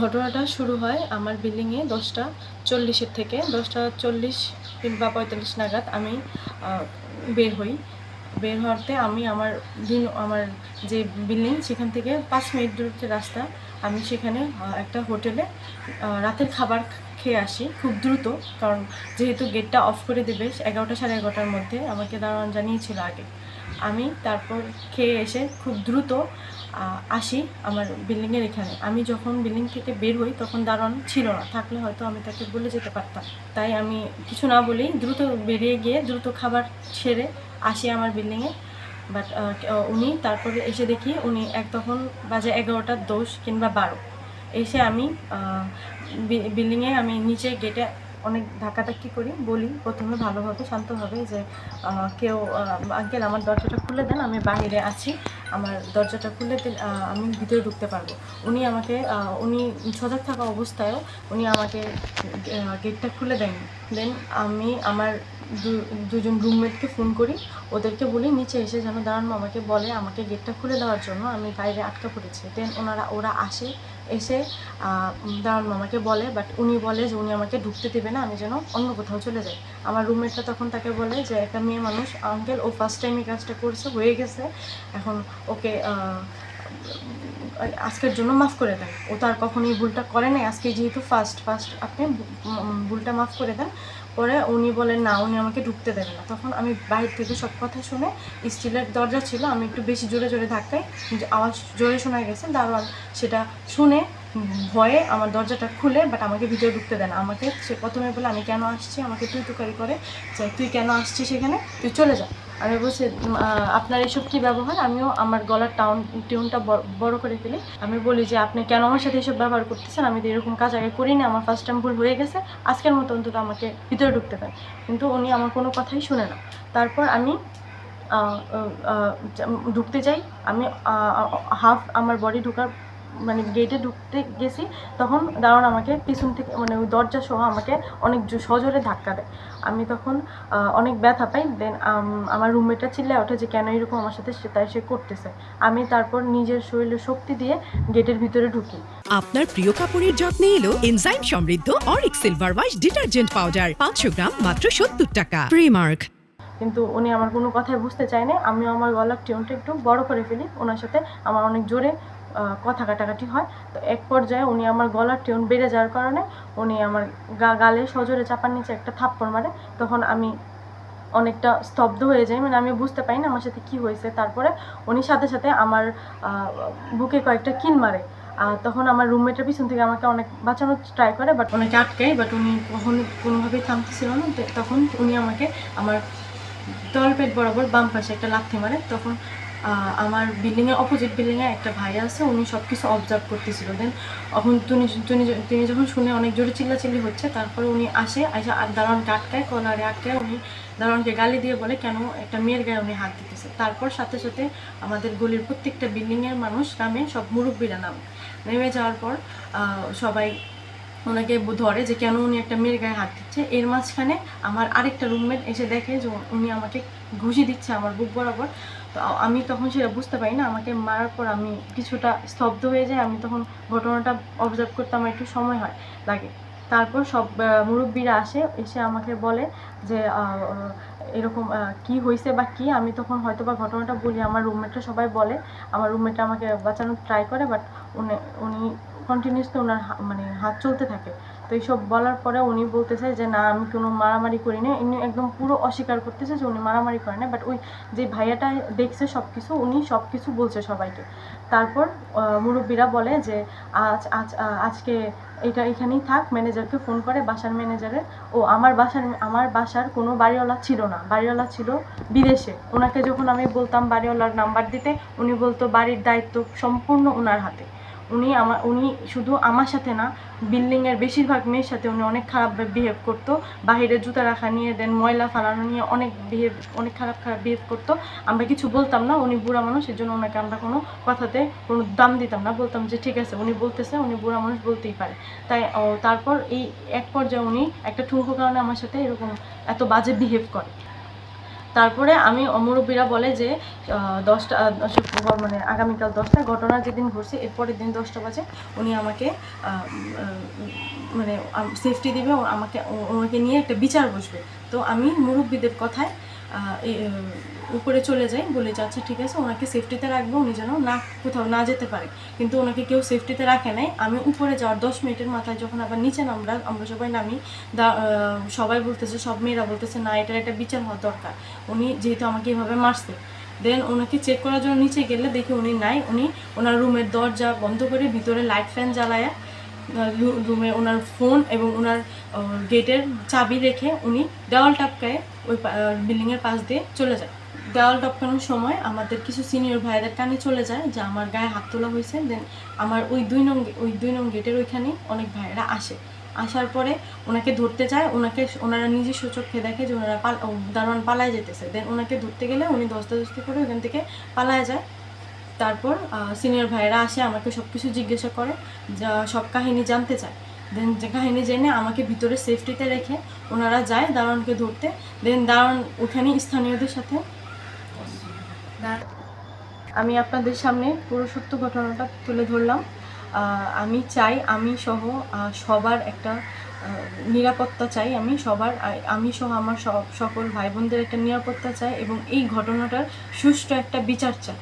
ঘটনাটা শুরু হয় আমার বিল্ডিংয়ে দশটা চল্লিশের থেকে। দশটা চল্লিশ কিংবা পঁয়তাল্লিশ নাগাদ আমি বের হই। বের হওয়াতে আমি আমার দিন, আমার যে বিল্ডিং সেখান থেকে পাঁচ মিনিট দূরত্বের রাস্তা, আমি সেখানে একটা হোটেলে রাতের খাবার খেয়ে আসি খুব দ্রুত। কারণ যেহেতু গেটটা অফ করে দেবে এগারোটা সাড়ে এগারোটার মধ্যে, আমাকে দাঁড়ান জানিয়েছিল আগে। আমি তারপর খেয়ে এসে খুব দ্রুত আসি আমার বিল্ডিংয়ের এখানে। আমি যখন বিল্ডিং থেকে বের হই তখন দারোয়ান ছিল না। থাকলে হয়তো আমি তাকে বলে যেতে পারতাম। তাই আমি কিছু না বলেই দ্রুত বেরিয়ে গিয়ে দ্রুত খাবার ছেড়ে আসি আমার বিল্ডিংয়ে বাট উনি তারপরে এসে দেখি উনি এক তখন বাজে এগারোটার দোষ কিংবা বারো। এসে আমি বিল্ডিংয়ে আমি নিচে গেটে অনেক ধাক্কাধাক্কি করি? বলি, প্রথমে ভালোভাবে, শান্তভাবে যে কেউ আঙ্কেল আমার দরজাটা খুলে দেন, আমি বাহিরে আছি। আমার দরজাটা খুলে আহ, আমি ভিতরে ঢুকতে পারব। উনি আমাকে উনি সজাগ থাকা অবস্থায়ও উনি আমাকে গেটটা খুলে দেন দেন আমি আমার দুজন রুমমেটকে ফোন করি। ওদেরকে বলি নিচে এসে যেন দাঁড়ানো আমাকে বলে আমাকে গেটটা খুলে দেওয়ার জন্য আমি বাইরে আটকা পড়েছি। দেন ওনারা ওরা আসে এসে দাঁড়ানো আমাকে বলে বাট উনি বলে যে উনি আমাকে ঢুকতে দেবে না আমি যেন অন্য কোথাও চলে যাই। আমার রুমমেটটা তখন তাকে বলে যে একটা মেয়ে মানুষ আঙ্কেল ও ফার্স্ট টাইম এই কাজটা করছে হয়ে গেছে এখন ওকে আজকের জন্য মাফ করে দেন। ও তার কখনোই ভুলটা করে নাই। আজকে যেহেতু ফার্স্ট ফার্স্ট আপনি ভুলটা মাফ করে দেন, পরে উনি বলেন, না, উনি আমাকে ঢুকতে দেবে না। তখন আমি বাইরে থেকে সব কথা শুনে স্টিলের দরজা ছিল, আমি একটু বেশি জোরে জোরে ধাক্কাই আওয়াজ জোরে শোনা গেছে, দারোয়ান সেটা শুনে, ভয়ে আমার দরজাটা খুলে, বাট আমাকে ভিতরে ঢুকতে দেন। আমাকে সে প্রথমে বলে, আমি কেন আসছি? আমাকে তুই তুকারি করে। তুই কেন আসছিস সেখানে তুই চলে যা। আমি বলছি আপনার এসব কী ব্যবহার? আমিও আমার গলার টাউন, টিউনটা বড় করে ফেলি। আমি বলি যে, আপনি কেন আমার সাথে এসব ব্যবহার করতেছেন? আমি তো এরকম কাজ আগে করিনি, আমার ফার্স্ট টাইম ভুল হয়ে গেছে। আজকের মতো অন্তত আমাকে ভিতরে ঢুকতে দেন কিন্তু উনি আমার কোনো কথাই শুনে না। তারপর আমি ঢুকতে যাই। আমি হাফ আমার বডি ঢোকার মানে গেটে ঢুকতে গেছি তখন দারুণ আমাকে পিছন থেকে মানে ওই দরজা সহ আমাকে অনেক সজোরে ধাক্কা দেয়। আমি তখন অনেক ব্যথা পাই দেন আমার রুমমেটটা চিল্লায় ওঠে যে কেন এরকম আমার সাথে সে তাই সে করতেছে? আমি তারপর নিজের শরীরে শক্তি দিয়ে গেটের ভিতরে ঢুকি। আপনার প্রিয় কাপড়ের যত্নে এলো এনজাইম সমৃদ্ধ অরিক সিলভার ওয়াইশ ডিটারজেন্ট পাউডার পাঁচশো গ্রাম মাত্র সত্তর টাকা। প্রিমার্ক কিন্তু উনি আমার কোনো কথাই বুঝতে চায় না আমিও আমার গলার টিউনটা একটু বড় করে ফেলি ওনার সাথে আমার অনেক জোরে কথা কাটাকাটি হয়। তো এক পর্যায়ে উনি আমার গলার টিউন বেড়ে যাওয়ার কারণে উনি আমার গা, গালে সজোরে চাপার নিচে একটা থাপ্পড় মারে। তখন আমি অনেকটা স্তব্ধ হয়ে যাই। মানে আমি বুঝতে পারি না আমার সাথে কি হয়েছে। তারপরে উনি সাথে সাথে আমার বুকে কয়েকটা কিল মারে। তখন আমার রুমমেটের পিছন থেকে আমাকে অনেক বাঁচানোর ট্রাই করে বাট ওনাকে আটকাই বাট উনি কখনো কোনোভাবেই থামতেছিল না। তখন উনি আমাকে আমার তলপেট বরাবর বাম পাশে একটা লাথি মারে। তখন আমার বিল্ডিংয়ের অপোজিট বিল্ডিংয়ে একটা ভাই আছে, উনি সব কিছু অবজার্ভ করতেছিল। দেন এখন তিনি তিনি তিনি যখন শুনে অনেক জোরে চিল্লাচিল্লি হচ্ছে, তারপরে উনি আসে আসে আর দারোয়ানকে আটকায়, কলারে আটকায়, উনি দারোয়ানকে গালি দিয়ে বলে, কেন? একটা মেয়ের গায়ে উনি হাত দিতেছে। তারপর সাথে সাথে আমাদের গলির প্রত্যেকটা বিল্ডিংয়ের মানুষ নামে সব মুরব্বীরা নামে। নেমে যাওয়ার পর সবাই ওনাকে ধরে যে, কেন উনি একটা মেয়ের গায়ে হাত দিচ্ছে? এর মাঝখানে আমার আরেকটা রুমমেট এসে দেখে যে, উনি আমাকে ঘুষি দিচ্ছে আমার বুক বরাবর। তো আমি তখন সেটা বুঝতে পারি না। আমাকে মারার পর আমি কিছুটা স্তব্ধ হয়ে যায় আমি তখন ঘটনাটা অবজার্ভ করতে আমার একটু সময় হয়, লাগে। তারপর সব মুরব্বীরা আসে, এসে আমাকে বলে যে এরকম কি হয়েছে বা কি? আমি তখন হয়তো বা ঘটনাটা বলি, আমার রুমমেটরা সবাই বলে। আমার রুমমেটটা আমাকে বাঁচানোর ট্রাই করে বাট উনি উনি কন্টিনিউসলি ওনার মানে হাত চলতে থাকে। তো এইসব বলার পরে উনি বলতেছে যে, না, আমি কোনো মারামারি করিনি উনি একদম পুরো অস্বীকার করতেছে যে উনি মারামারি করে না বাট ওই যে ভাইয়াটা দেখছে সব কিছু উনি সব কিছু বলছে সবাইকে। তারপর মুরব্বীরা বলে যে, আজ আজ আজকে এটা এখানেই থাক, ম্যানেজারকে ফোন করে বাসার ম্যানেজারের ও, আমার বাসার আমার বাসার কোনো বাড়িওয়ালা ছিল না। বাড়িওয়ালা ছিল বিদেশে। ওনাকে যখন আমি বলতাম বাড়িওয়ালার নাম্বার দিতে, উনি বলতো বাড়ির দায়িত্ব সম্পূর্ণ ওনার হাতে। উনি আমার, উনি শুধু আমার সাথে না বিল্ডিংয়ের বেশিরভাগ মেয়ের সাথে উনি অনেক খারাপ বিহেভ করতো। বাহিরে জুতা রাখা নিয়ে দেন ময়লা ফালানো নিয়ে অনেক বিহেভ অনেক খারাপ খারাপ বিহেভ করতো। আমরা কিছু বলতাম না, উনি বুড়া মানুষ এর জন্য ওনাকে আমরা কোনো কথাতে কোনো দাম দিতাম না। বলতাম যে, ঠিক আছে, উনি বলতেছে, উনি বুড়া মানুষ বলতেই পারে। তাই তারপর এই এক পর্যায়ে উনি একটা ঠুনকো কারণে আমার সাথে এরকম এত বাজে বিহেভ করে। তারপরে আমি মুরব্বীরা বলে যে দশটা মানে আগামীকাল দশটা ঘটনা যেদিন ঘটছে, এরপরের দিন দশটা বাজে, উনি আমাকে মানে সেফটি দিবে আমাকে ওনাকে নিয়ে একটা বিচার বসবে। তো আমি মুরব্বীদের কথায় উপরে চলে যাই, বলে যে আচ্ছা ঠিক আছে, ওনাকে সেফটিতে রাখব, উনি যেন না কোথাও না যেতে পারে। কিন্তু ওনাকে কেউ সেফটিতে রাখে নাই। আমি উপরে যাওয়ার দশ মিনিটের মাথায় যখন আবার নিচে নামরা আমরা সবাই নামি। দা সবাই বলতেছে, সব মেয়েরা বলতেছে, না, এটার একটা বিচার হওয়া দরকার। উনি যেহেতু আমাকে এভাবে মারছে। দেন ওনাকে চেক করার জন্য নিচে গেলে দেখি উনি নাই। উনি ওনার রুমের দরজা বন্ধ করে ভিতরে লাইট ফ্যান জ্বালায়া রুমে ওনার ফোন এবং ওনার গেটের চাবি রেখে উনি দেওয়াল টপকায় ওই বিল্ডিংয়ের পাশ দিয়ে চলে যায়। দেওয়াল টপকানোর সময় আমাদের কিছু সিনিয়র ভাইদের কানে চলে যায় যে আমার গায়ে হাত তোলা হয়েছে। দেন আমার ওই দুই নং ওই দুই নং গেটের ওইখানেই অনেক ভাইয়েরা আসে। আসার পরে ওনাকে ধরতে যায়, ওনাকে ওনারা নিজস্ব চোখে দেখে যে ওনারা পাল দারোয়ান পালায় যেতেছে। দেন ওনাকে ধরতে গেলে উনি দস্তাদস্তি করে ওখান থেকে পালায় যায়। তারপর সিনিয়র ভাইয়েরা আসে, আমাকে সব কিছু জিজ্ঞাসা করে সব কাহিনী জানতে চায়। দেন যে কাহিনী জেনে আমাকে ভিতরে সেফটিতে রেখে ওনারা যায় দারোয়ানকে ধরতে। দেন দারোয়ান ওখানে স্থানীয়দের সাথে আমি আপনাদের সামনে পুরো সত্য ঘটনাটা তুলে ধরলাম। আমি চাই আমি সহ সবার একটা নিরাপত্তা চাই আমি সবার আমি সহ আমার সব, সকল ভাই বোনদের একটা নিরাপত্তা চাই এবং এই ঘটনাটার সুষ্ঠু একটা বিচার চাই।